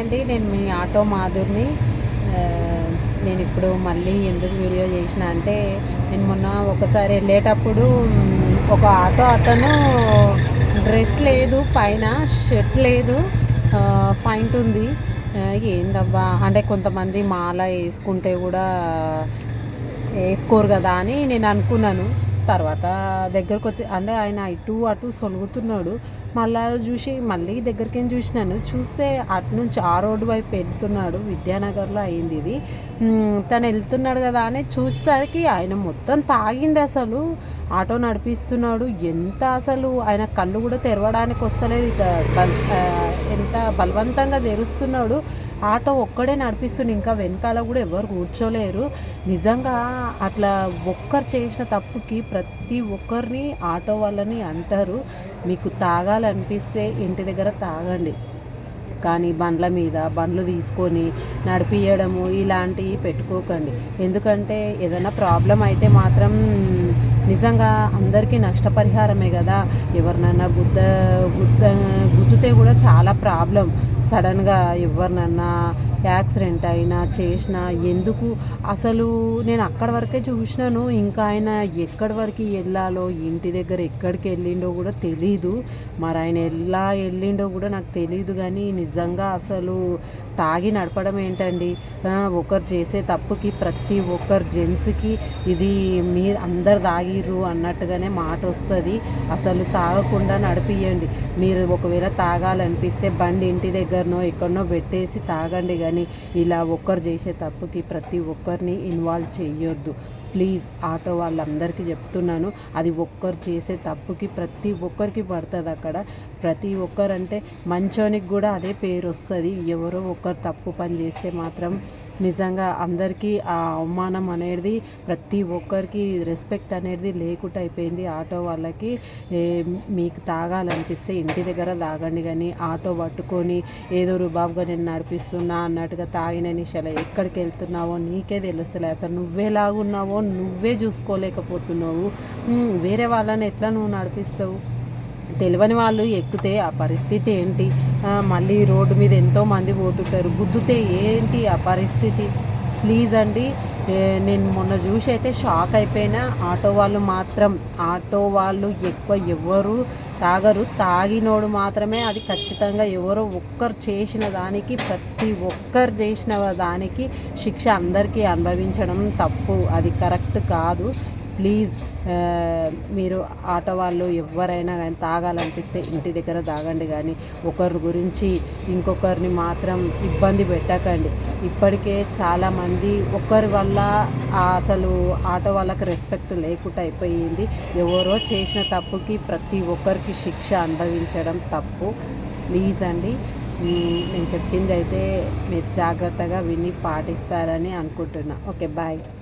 అండి నేను మీ ఆటో మాధుర్ని నేను ఇప్పుడు మళ్ళీ ఎందుకు వీడియో చేసిన అంటే నేను మొన్న ఒకసారి వెళ్ళేటప్పుడు ఒక ఆటో అతను డ్రెస్ లేదు పైన షర్ట్ లేదు పాయింట్ ఉంది. ఏందబ్బా అంటే కొంతమంది మాల వేసుకుంటే కూడా వేసుకోరు కదా అని నేను అనుకున్నాను. తర్వాత దగ్గరకు వచ్చి అంటే ఆయన ఇటు అటు సొలుగుతున్నాడు. మళ్ళా చూసి మళ్ళీ దగ్గరికి చూసినాను. చూస్తే అటు నుంచి ఆ రోడ్డు వైపు వెళ్తున్నాడు. విద్యానగర్లో అయింది ఇది. తను వెళ్తున్నాడు కదా అని చూసేసరికి ఆయన మొత్తం తాగిండి అసలు. ఆటో నడిపిస్తున్నాడు. ఎంత అసలు ఆయన కళ్ళు కూడా తెరవడానికి వస్తలేదు. ఎంత బలవంతంగా తెరుస్తున్నాడు. ఆటో ఒక్కడే నడిపిస్తుండు. ఇంకా వెనకాల కూడా ఎవరు కూర్చోలేరు. నిజంగా అట్లా ఒక్కరు చేసిన తప్పుకి ప్రతి ఒక్కరిని ఆటో వాళ్ళని అంటారు. మీకు తాగాలనిపిస్తే ఇంటి దగ్గర తాగండి. కానీ బండ్ల మీద బండ్లు తీసుకొని నడిపియడము ఇలాంటివి పెట్టుకోకండి. ఎందుకంటే ఏదైనా ప్రాబ్లం అయితే మాత్రం నిజంగా అందరికీ నష్టపరిహారమే కదా. ఎవరినైనా గుద్ద గుద్ద గుద్దితే కూడా చాలా ప్రాబ్లం. సడన్గా ఎవరినన్నా యాక్సిడెంట్ అయినా చేసినా ఎందుకు? అసలు నేను అక్కడి వరకే చూసినాను. ఇంకా ఆయన ఎక్కడి వరకు వెళ్ళాలో ఇంటి దగ్గర ఎక్కడికి వెళ్ళిండో కూడా తెలీదు. మరి ఆయన ఎలా వెళ్ళిండో కూడా నాకు తెలియదు కానీ నిజంగా అసలు తాగి నడపడం ఏంటండి? ఒకరు చేసే తప్పుకి ప్రతి ఒక్కరు జెంట్స్కి ఇది మీరు అందరు తాగిర్రు అన్నట్టుగానే మాట వస్తుంది. అసలు తాగకుండా నడిపియండి మీరు ఒకవేళ తాగాలనిపిస్తే బండి ఇంటి దగ్గర దగ్గరనో ఎక్కడనో పెట్టేసి తాగండి కానీ ఇలా ఒక్కరు చేసే తప్పుకి ప్రతి ఒక్కరిని ఇన్వాల్వ్ చేయొద్దు ప్లీజ్ ఆటో వాళ్ళందరికీ చెప్తున్నాను. అది ఒక్కరు చేసే తప్పుకి ప్రతి ఒక్కరికి పడుతుంది అక్కడ. ప్రతి ఒక్కరంటే మంచోనికి కూడా అదే పేరు వస్తుంది. ఎవరో ఒకరు తప్పు పని చేస్తే మాత్రం నిజంగా అందరికీ ఆ అవమానం అనేది ప్రతి ఒక్కరికి రెస్పెక్ట్ అనేది లేకుండా అయిపోయింది ఆటో వాళ్ళకి. మీకు తాగాలనిపిస్తే ఇంటి దగ్గర తాగండి కానీ ఆటో పట్టుకొని ఏదో రుబాబుగా నేను నడిపిస్తున్నా అన్నట్టుగా తాగిన నిషాల ఎక్కడికి వెళ్తున్నావో నీకే తెలుస్తలే. అసలు నువ్వేలాగున్నావో నువ్వే చూసుకోలేకపోతున్నావు. వేరే వాళ్ళని ఎట్లా నువ్వు నడిపిస్తావు? తెలియని వాళ్ళు ఎక్కితే ఆ పరిస్థితి ఏంటి? మళ్ళీ రోడ్డు మీద ఎంతో మంది పోతుంటారు. గుద్దుతే ఏంటి ఆ పరిస్థితి? ప్లీజ్ అండి నేను మొన్న చూసి అయితే షాక్ అయిపోయినా. ఆటో వాళ్ళు మాత్రం ఆటో వాళ్ళు ఎక్కువ ఎవరు తాగరు. తాగినోడు మాత్రమే అది ఖచ్చితంగా ఎవరో ఒక్కరు చేసిన దానికి ప్రతి ఒక్కరు చేసిన దానికి శిక్ష అందరికీ అనుభవించడం తప్పు. అది కరెక్ట్ కాదు. ప్లీజ్ మీరు ఆటో వాళ్ళు ఎవరైనా కానీ తాగాలనిపిస్తే ఇంటి దగ్గర తాగండి కానీ ఒకరి గురించి ఇంకొకరిని మాత్రం ఇబ్బంది పెట్టకండి. ఇప్పటికే చాలామంది ఒకరి వల్ల అసలు ఆటో వాళ్ళకి రెస్పెక్ట్ లేకుండా అయిపోయింది. ఎవరో చేసిన తప్పుకి ప్రతి ఒక్కరికి శిక్ష అనుభవించడం తప్పు. ప్లీజ్ అండి నేను చెప్పింది అయితే మీరు జాగ్రత్తగా విని పాటిస్తారని అనుకుంటున్నా. Okay bye.